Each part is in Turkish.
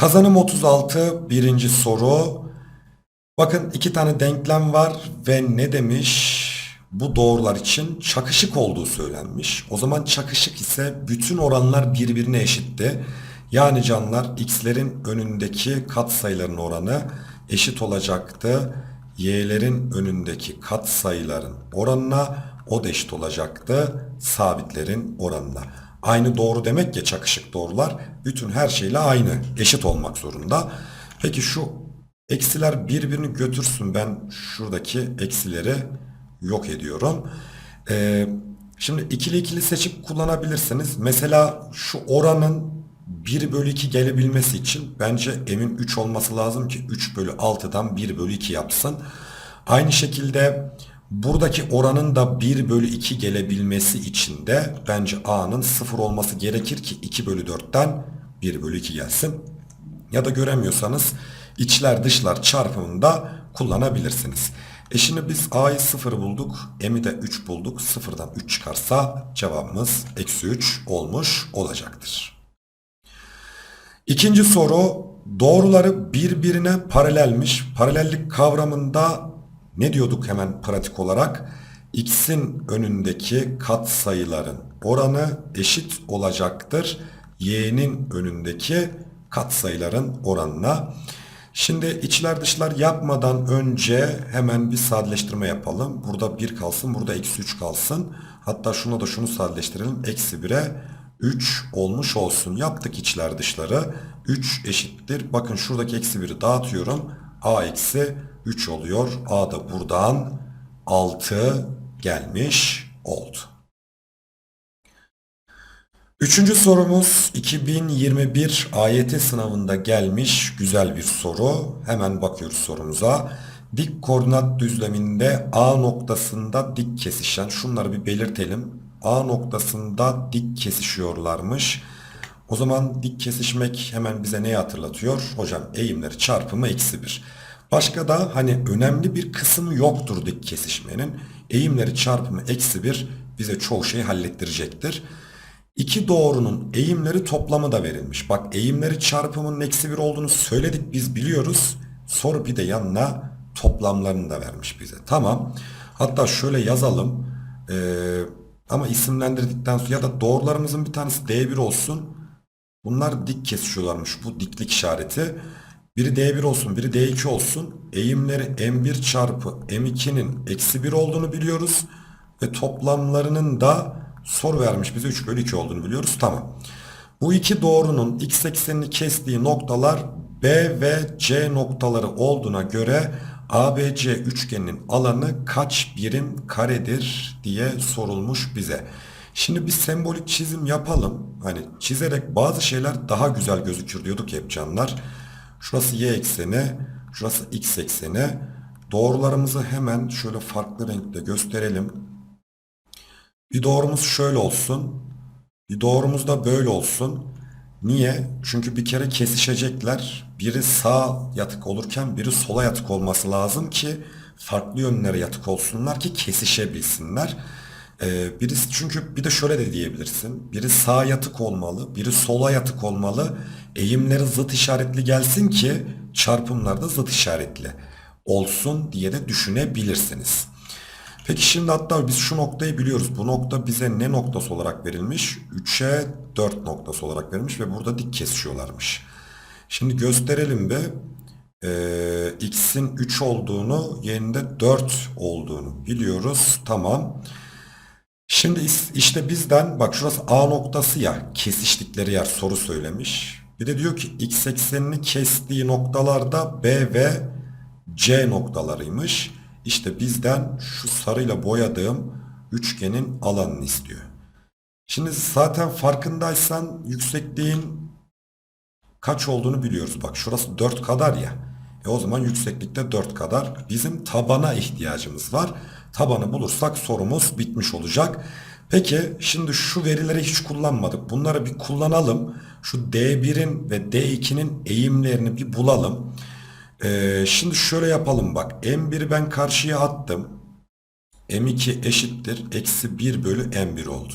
Kazanım 36 birinci soru. Bakın iki tane denklem var ve ne demiş? Bu doğrular için çakışık olduğu söylenmiş. O zaman çakışık ise bütün oranlar birbirine eşitti. Yani canlar x'lerin önündeki katsayıların oranı eşit olacaktı. y'lerin önündeki katsayıların oranına o da eşit olacaktı sabitlerin oranına. Aynı doğru demek ya çakışık doğrular bütün her şeyle aynı eşit olmak zorunda. Peki şu eksiler birbirini götürsün ben şuradaki eksileri yok ediyorum. Ee, şimdi ikili ikili seçip kullanabilirsiniz. Mesela şu oranın 1 bölü 2 gelebilmesi için bence m'in 3 olması lazım ki 3 bölü 6'dan 1 bölü 2 yapsın. Aynı şekilde buradaki oranın da 1 bölü 2 gelebilmesi için de bence a'nın 0 olması gerekir ki 2 bölü 4'ten 1 bölü 2 gelsin. Ya da göremiyorsanız içler dışlar çarpımında kullanabilirsiniz. E şimdi biz a'yı 0 bulduk. M'i de 3 bulduk. 0'dan 3 çıkarsa cevabımız eksi 3 olmuş olacaktır. İkinci soru doğruları birbirine paralelmiş. Paralellik kavramında ne diyorduk hemen pratik olarak? X'in önündeki katsayıların oranı eşit olacaktır. Y'nin önündeki katsayıların oranına. Şimdi içler dışlar yapmadan önce hemen bir sadeleştirme yapalım. Burada 1 kalsın, burada eksi 3 kalsın. Hatta şuna da şunu sadeleştirelim. Eksi 1'e 3 olmuş olsun. Yaptık içler dışları. 3 eşittir. Bakın şuradaki eksi 1'i dağıtıyorum. A eksi 3 oluyor. A da buradan 6 gelmiş oldu. Üçüncü sorumuz 2021 AYT sınavında gelmiş güzel bir soru. Hemen bakıyoruz sorumuza. Dik koordinat düzleminde A noktasında dik kesişen şunları bir belirtelim. A noktasında dik kesişiyorlarmış. O zaman dik kesişmek hemen bize neyi hatırlatıyor? Hocam eğimleri çarpımı eksi 1. Başka da hani önemli bir kısmı yoktur dik kesişmenin. Eğimleri çarpımı eksi 1 bize çoğu şeyi hallettirecektir. İki doğrunun eğimleri toplamı da verilmiş. Bak eğimleri çarpımının eksi 1 olduğunu söyledik biz biliyoruz. Soru bir de yanına toplamlarını da vermiş bize. Tamam. Hatta şöyle yazalım. Ee, ama isimlendirdikten sonra ya da doğrularımızın bir tanesi D1 olsun. Bunlar dik kesişiyorlarmış. Bu diklik işareti. Biri D1 olsun, biri D2 olsun. Eğimleri M1 çarpı M2'nin eksi 1 olduğunu biliyoruz. Ve toplamlarının da soru vermiş bize 3 bölü 2 olduğunu biliyoruz. Tamam. Bu iki doğrunun x eksenini kestiği noktalar B ve C noktaları olduğuna göre ABC üçgeninin alanı kaç birim karedir diye sorulmuş bize. Şimdi bir sembolik çizim yapalım. Hani çizerek bazı şeyler daha güzel gözükür diyorduk hep canlar. Şurası y ekseni, şurası x ekseni. Doğrularımızı hemen şöyle farklı renkte gösterelim. Bir doğrumuz şöyle olsun. Bir doğrumuz da böyle olsun. Niye? Çünkü bir kere kesişecekler. Biri sağ yatık olurken biri sola yatık olması lazım ki farklı yönlere yatık olsunlar ki kesişebilsinler. Ee, birisi çünkü bir de şöyle de diyebilirsin. Biri sağ yatık olmalı, biri sola yatık olmalı. Eğimleri zıt işaretli gelsin ki çarpımlar da zıt işaretli olsun diye de düşünebilirsiniz. Peki şimdi hatta biz şu noktayı biliyoruz. Bu nokta bize ne noktası olarak verilmiş? 3'e 4 noktası olarak verilmiş ve burada dik kesişiyorlarmış. Şimdi gösterelim be. Ee, x'in 3 olduğunu, y'nin de 4 olduğunu biliyoruz. Tamam. Şimdi işte bizden bak şurası A noktası ya kesiştikleri yer soru söylemiş. Bir de diyor ki x eksenini kestiği noktalarda B ve C noktalarıymış. İşte bizden şu sarıyla boyadığım üçgenin alanını istiyor. Şimdi zaten farkındaysan yüksekliğin kaç olduğunu biliyoruz. Bak şurası 4 kadar ya. E o zaman yükseklikte 4 kadar. Bizim tabana ihtiyacımız var. Tabanı bulursak sorumuz bitmiş olacak. Peki şimdi şu verileri hiç kullanmadık. Bunları bir kullanalım. Şu D1'in ve D2'nin eğimlerini bir bulalım. Ee, şimdi şöyle yapalım bak. M1'i ben karşıya attım. M2 eşittir. Eksi 1 bölü M1 oldu.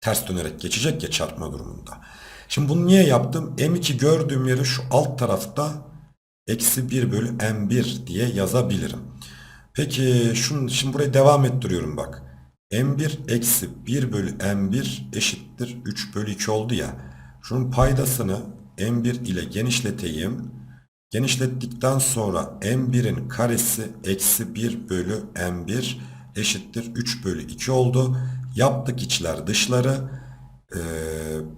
ters dönerek geçecek ya çarpma durumunda. Şimdi bunu niye yaptım? M2 gördüğüm yere şu alt tarafta eksi 1 bölü M1 diye yazabilirim. Peki şunu, şimdi burayı devam ettiriyorum bak. M1 eksi 1 bölü M1 eşittir 3 bölü 2 oldu ya. Şunun paydasını M1 ile genişleteyim. Genişlettikten sonra M1'in karesi eksi 1 bölü M1 eşittir 3 bölü 2 oldu. Yaptık içler dışları. Ee,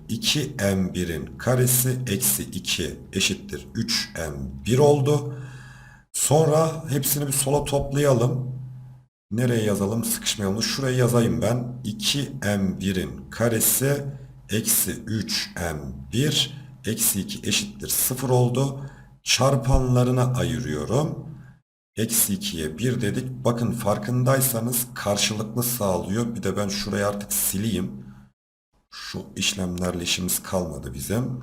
2M1'in karesi eksi 2 eşittir 3M1 oldu. Sonra hepsini bir sola toplayalım. Nereye yazalım sıkışmayalım. Şuraya yazayım ben. 2M1'in karesi eksi 3M1 eksi 2 eşittir 0 oldu. Çarpanlarına ayırıyorum. Eksi 2'ye 1 dedik. Bakın farkındaysanız karşılıklı sağlıyor. Bir de ben şurayı artık sileyim. Şu işlemlerle işimiz kalmadı bizim.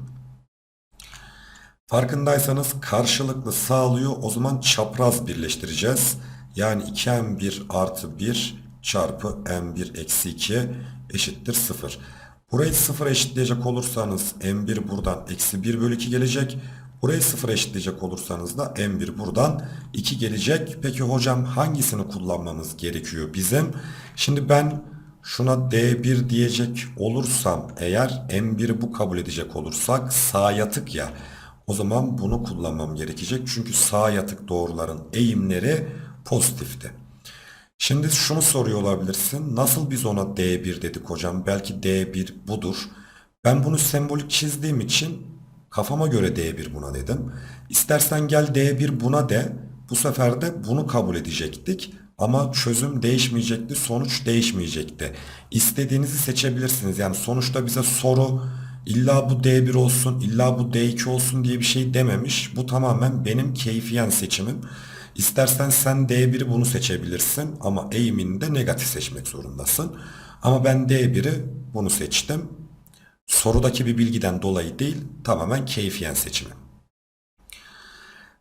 Farkındaysanız karşılıklı sağlıyor. O zaman çapraz birleştireceğiz. Yani 2m1 artı 1 çarpı m1 eksi 2 eşittir 0. Burayı 0 eşitleyecek olursanız m1 buradan eksi 1 bölü 2 gelecek. Burayı 0 eşitleyecek olursanız da m1 buradan 2 gelecek. Peki hocam hangisini kullanmamız gerekiyor bizim? Şimdi ben şuna D1 diyecek olursam eğer M1'i bu kabul edecek olursak sağ yatık ya o zaman bunu kullanmam gerekecek. Çünkü sağ yatık doğruların eğimleri pozitifti. Şimdi şunu soruyor olabilirsin. Nasıl biz ona D1 dedik hocam? Belki D1 budur. Ben bunu sembolik çizdiğim için kafama göre D1 buna dedim. İstersen gel D1 buna de. Bu sefer de bunu kabul edecektik. Ama çözüm değişmeyecekti, sonuç değişmeyecekti. İstediğinizi seçebilirsiniz. Yani sonuçta bize soru illa bu D1 olsun, illa bu D2 olsun diye bir şey dememiş. Bu tamamen benim keyfiyen seçimim. İstersen sen D1'i bunu seçebilirsin ama eğiminde negatif seçmek zorundasın. Ama ben D1'i bunu seçtim. Sorudaki bir bilgiden dolayı değil, tamamen keyfiyen seçimim.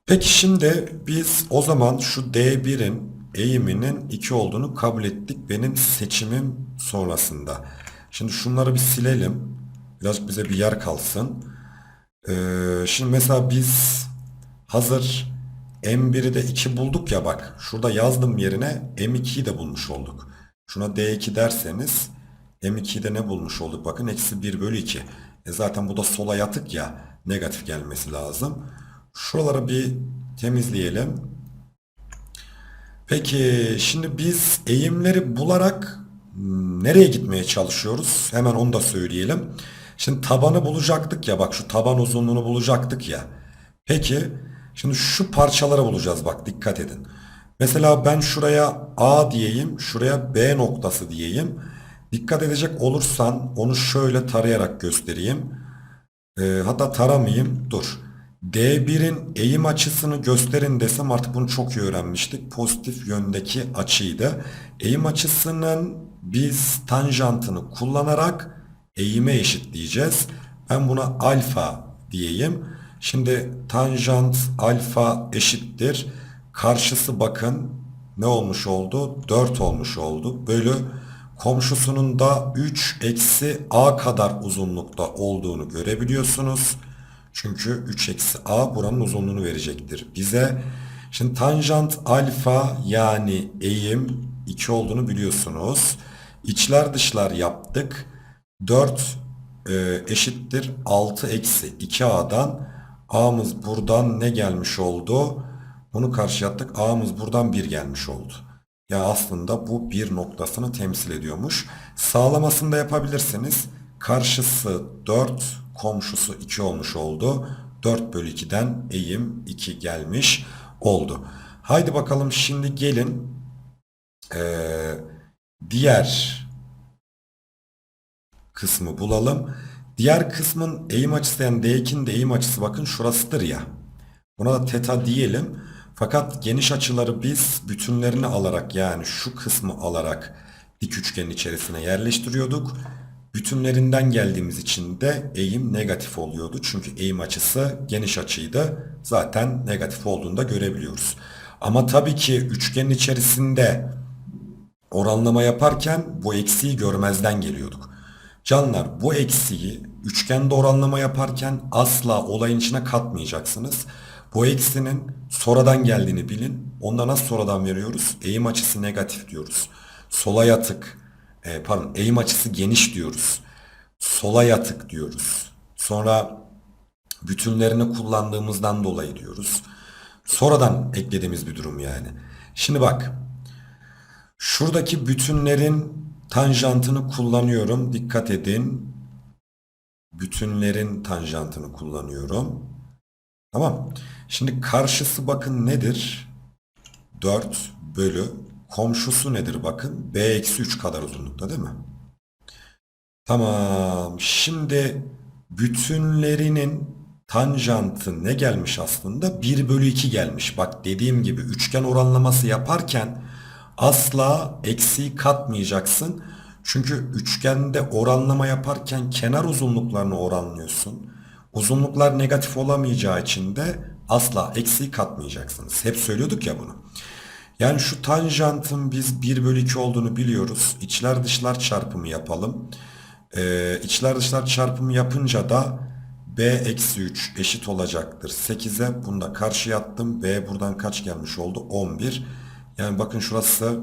Peki şimdi biz o zaman şu D1'in eğiminin 2 olduğunu kabul ettik benim seçimim sonrasında. Şimdi şunları bir silelim. Biraz bize bir yer kalsın. Ee, şimdi mesela biz hazır M1'i de 2 bulduk ya bak. Şurada yazdım yerine M2'yi de bulmuş olduk. Şuna D2 derseniz M2'yi de ne bulmuş olduk? Bakın eksi 1 bölü 2. E zaten bu da sola yatık ya. Negatif gelmesi lazım. Şuraları bir temizleyelim. Peki şimdi biz eğimleri bularak hmm, nereye gitmeye çalışıyoruz? Hemen onu da söyleyelim. Şimdi tabanı bulacaktık ya bak şu taban uzunluğunu bulacaktık ya. Peki şimdi şu parçaları bulacağız bak dikkat edin. Mesela ben şuraya A diyeyim, şuraya B noktası diyeyim. Dikkat edecek olursan onu şöyle tarayarak göstereyim. Ee, hatta taramayayım. Dur. D1'in eğim açısını gösterin desem artık bunu çok iyi öğrenmiştik. Pozitif yöndeki açıydı. Eğim açısının biz tanjantını kullanarak eğime eşitleyeceğiz. Ben buna alfa diyeyim. Şimdi tanjant alfa eşittir. Karşısı bakın ne olmuş oldu? 4 olmuş oldu. Bölü komşusunun da 3 eksi a kadar uzunlukta olduğunu görebiliyorsunuz. Çünkü 3 eksi a buranın uzunluğunu verecektir bize. Şimdi tanjant alfa yani eğim 2 olduğunu biliyorsunuz. İçler dışlar yaptık. 4 e, eşittir 6 eksi 2a'dan a'mız buradan ne gelmiş oldu? Bunu karşı attık. a'mız buradan 1 gelmiş oldu. Ya aslında bu bir noktasını temsil ediyormuş. Sağlamasını da yapabilirsiniz. Karşısı 4, komşusu 2 olmuş oldu. 4 bölü 2'den eğim 2 gelmiş oldu. Haydi bakalım şimdi gelin ee, diğer kısmı bulalım. Diğer kısmın eğim açısı yani D2'nin de eğim açısı bakın şurasıdır ya. Buna da teta diyelim. Fakat geniş açıları biz bütünlerini alarak yani şu kısmı alarak dik üçgenin içerisine yerleştiriyorduk. Bütünlerinden geldiğimiz için de eğim negatif oluyordu. Çünkü eğim açısı geniş açıydı. Zaten negatif olduğunu da görebiliyoruz. Ama tabii ki üçgenin içerisinde oranlama yaparken bu eksiği görmezden geliyorduk. Canlar bu eksiği üçgende oranlama yaparken asla olayın içine katmayacaksınız. Bu eksinin sonradan geldiğini bilin. Onda nasıl sonradan veriyoruz? Eğim açısı negatif diyoruz. Sola yatık, e, pardon eğim açısı geniş diyoruz. Sola yatık diyoruz. Sonra bütünlerini kullandığımızdan dolayı diyoruz. Sonradan eklediğimiz bir durum yani. Şimdi bak. Şuradaki bütünlerin tanjantını kullanıyorum. Dikkat edin. Bütünlerin tanjantını kullanıyorum. Tamam. Şimdi karşısı bakın nedir? 4 bölü komşusu nedir bakın? B eksi 3 kadar uzunlukta değil mi? Tamam. Şimdi bütünlerinin tanjantı ne gelmiş aslında? 1 bölü 2 gelmiş. Bak dediğim gibi üçgen oranlaması yaparken asla eksiği katmayacaksın. Çünkü üçgende oranlama yaparken kenar uzunluklarını oranlıyorsun. Uzunluklar negatif olamayacağı için de asla eksiği katmayacaksınız. Hep söylüyorduk ya bunu. Yani şu tanjantın biz 1 bölü 2 olduğunu biliyoruz. İçler dışlar çarpımı yapalım. Ee, içler dışlar çarpımı yapınca da b eksi 3 eşit olacaktır 8'e. Bunu da karşıya attım. b buradan kaç gelmiş oldu? 11. Yani bakın şurası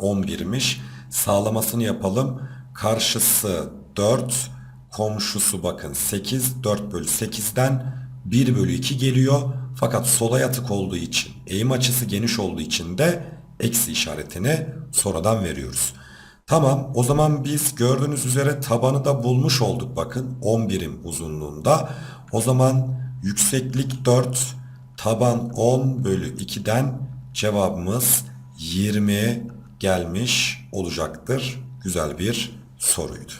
11'miş. Sağlamasını yapalım. Karşısı 4. Komşusu bakın 8. 4 bölü 8'den 1 bölü 2 geliyor. Fakat sola yatık olduğu için eğim açısı geniş olduğu için de eksi işaretini sonradan veriyoruz. Tamam o zaman biz gördüğünüz üzere tabanı da bulmuş olduk bakın 10 birim uzunluğunda. O zaman yükseklik 4 taban 10 bölü 2'den cevabımız 20 gelmiş olacaktır. Güzel bir soruydu.